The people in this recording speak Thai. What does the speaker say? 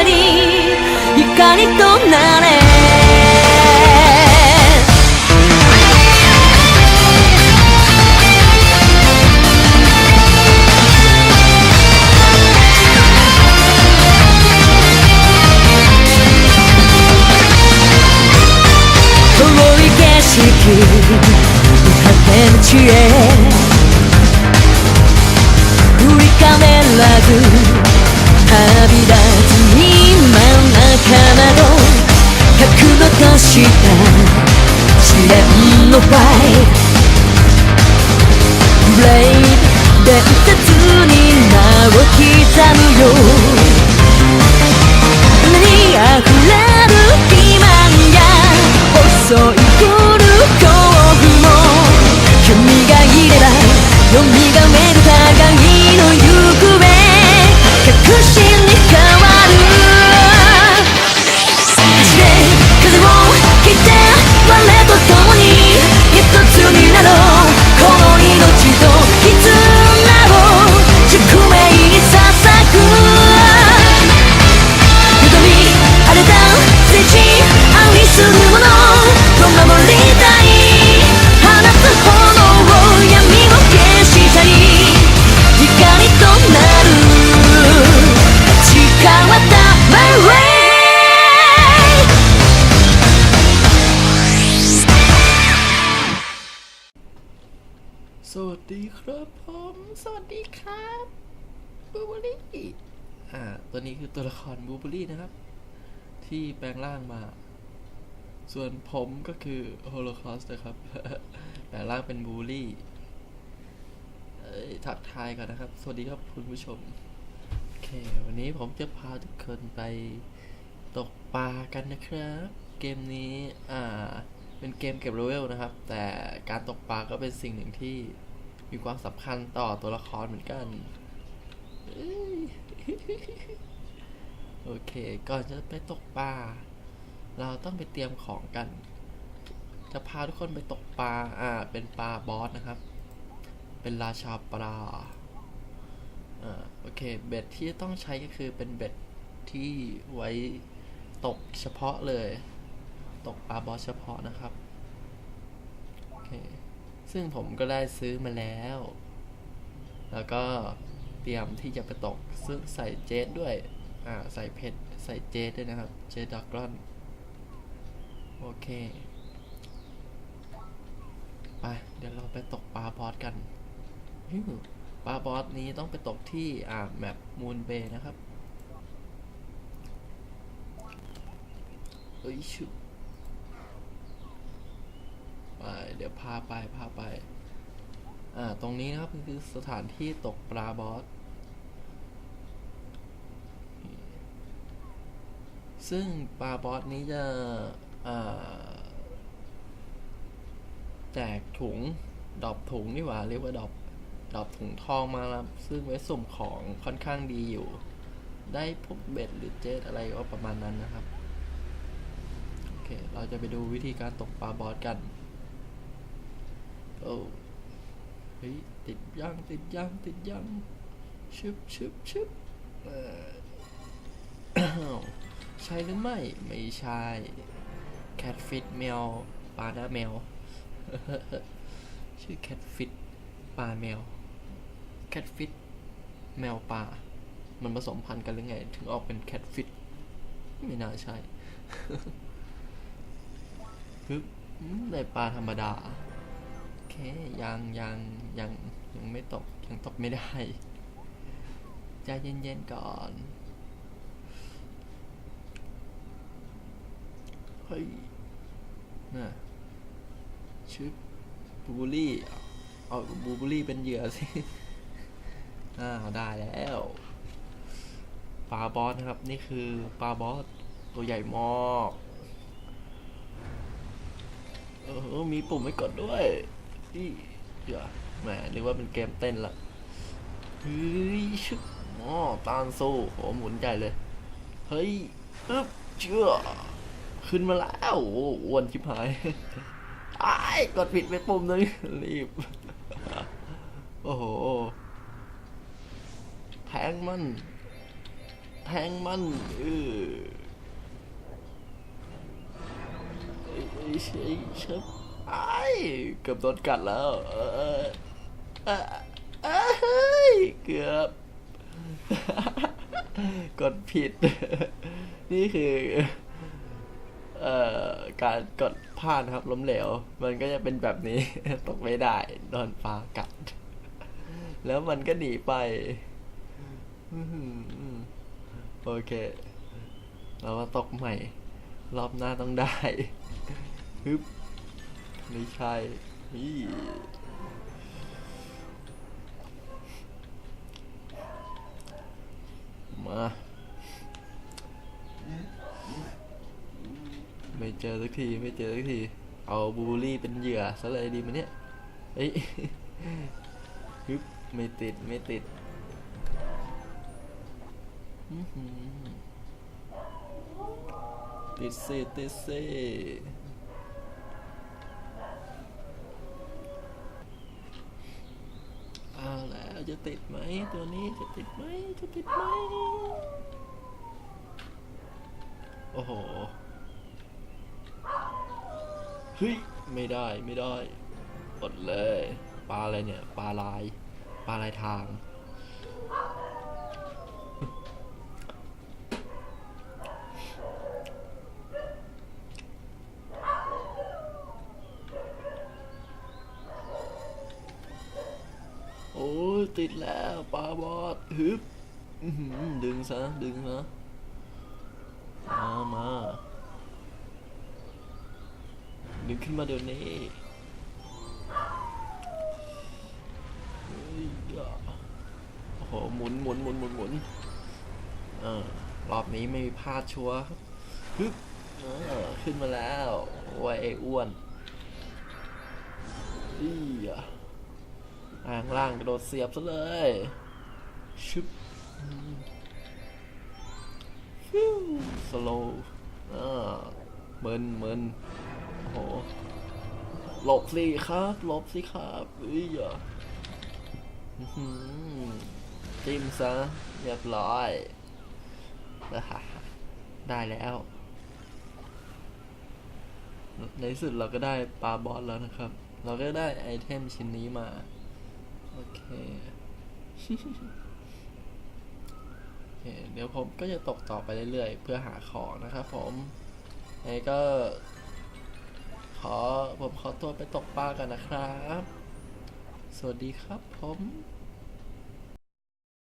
車に光となれ รี่อ่าตัวนี้คือตัวละครบูเบอรี่นะครับ ที่แปลงร่างมา ส่วนผมก็คือโฮโลคอสนะครับ แปลงร่างเป็นบูเบอรี่ทักทายก่อนนะครับ สวัสดีครับคุณผู้ชม โอเค วันนี้ผมจะพาทุกคนไปตกปลากันนะครับ เกมนี้อ่าเป็นเกมเก็บเลเวลนะครับ แต่การตกปลาก็เป็นสิ่งหนึ่งที่มีความสำคัญต่อตัวละครเหมือนกัน โอเค ก่อนจะไปตกปลา เราต้องไปเตรียมของกัน จะพาทุกคนไปตกปลา อ่า เป็นปลาบอสนะครับ เป็นราชาปลา อ่า โอเค เบ็ดที่ต้องใช้ก็คือเป็นเบ็ดที่ไว้ตกเฉพาะเลย ตกปลาบอสเฉพาะนะครับ โอเค ซึ่งผมก็ได้ซื้อมาแล้ว แล้วก็ เตรียมที่จะไปตก ซึ่งใส่เจดด้วย อ่า ใส่เพชร ใส่เจดด้วยนะครับ เจดดักรอน โอเค ไป เดี๋ยวเราไปตกปลาบอสกันฮิ้วปลาบอสนี้ต้องไปตกที่ อ่า แมปมูนเบย์นะครับเอ้ยชุบไป เดี๋ยวพาไป พาไป อ่าตรงนี้นะครับคือสถานที่ตกปลาบอส ซึ่งปลาบอสนี้จะแจกถุงดอปถุงนี่หว่าเรียกว่าดอปดอปถุงทองมาล้วซึ่งไว้สุ่มของค่อนข้างดีอยู่ ได้พวกเบ็ดหรือเจ็ตอะไรก็ประมาณนั้นนะครับ โอเค เราจะไปดูวิธีการตกปลาบอสกัน โอ้ เฮ้ยติดยังติดยังติดยังชึบชึบชึบเออใช่หรือไม่ไม่ใช่แคทฟิตแมวปลาหน้าแมว ชื่อแคทฟิตปลาแมวแคทฟิตแมวปลามันผสมพันธุ์กันหรือไง ถึงออกเป็นแคทฟิตไม่น่าใช่ปึ๊บอืมได้ปลาธรรมดา เค ยังยังยังยังไม่ตก ยังตกไม่ได้ใจเย็นๆก่อน เฮ้ยน่ะชื่อบูบูลี่ เอาบูบูลี่เป็นเหยื่อสิอ่าได้แล้วปลาบอสนะครับ นี่คือปลาบอสตัวใหญ่มากเออ มีปุ่มให้กดด้วย นี่เดี๋ยวแหมนึกว่าเป็นเกมเต้นละเฮ้ยชึบอ๋อตานสู้โหหมุนใหญ่เลย เฮ้ยอึ๊บเชื่อ ขึ้นมาแล้วโอ้อ้วนชิบหายไอ้กดผิดไปปุ่มนึงรีบ โอ้โห แทงมัน แทงมันเออเอ้ยเอ้ยชิบ ไอ้เกือบโดนกัดแล้วเออเออเออเอ้ยเกือบ กดผิด นี่คือเอ่อการกดพลาดครับล้มเหลว มันก็จะเป็นแบบนี้ ตกไม่ได้โดนปลากัด แล้วมันก็หนีไปโอเค เราก็ตกใหม่ รอบหน้าต้องได้ฮึบ ไม่ใช่นี่มาไม่เจอสักทีไม่เจอสักที เอาบูลี่เป็นเหยื่อซะเลยดีไหมเนี่ยเฮ้ยฮึบไม่ติดไม่ติดติดสิติดเอาแล้ว จะติดไหมตัวนี้จะติดไหมจะติดไหมโอ้โหเฮ้ยไม่ได้ไม่ได้อดเลย ปลาอะไรเนี่ย ปลาลาย ปลาลายทาง โอ้ย ติดแล้วปลาบอดฮึบดึงซะดึงซะมามาดึงขึ้นมาเดี๋ยวนี้เฮ้ยอะโอ้โหหมุนหมุนหมุนหมุนหมุนอรอบนี้ไม่มีพลาดชัวร์ฮึบขึ้นมาแล้วโอ้ยไออ้วนอีอะ อ่างล่างกระโดดเสียบซะเลยชึบอืมฟิวสโลว์อ่าเมินเมินโอ้โหหลบสิครับหลบสิครับเอ้ยอะอื้อหือจิ้มซะเรียบร้อยอ่าฮ่าฮ่าได้แล้ว ในที่สุดเราก็ได้ปลาบอสแล้วนะครับ เราก็ได้ไอเทมชิ้นนี้มาโอ เคโอเคเดี๋ยวผมก็จะตกต่อไปเรื่อยๆ เพื่อหาของนะครับผมไงก็ ขอผมขอตัวไปตกปลากันนะครับ สวัสดีครับผม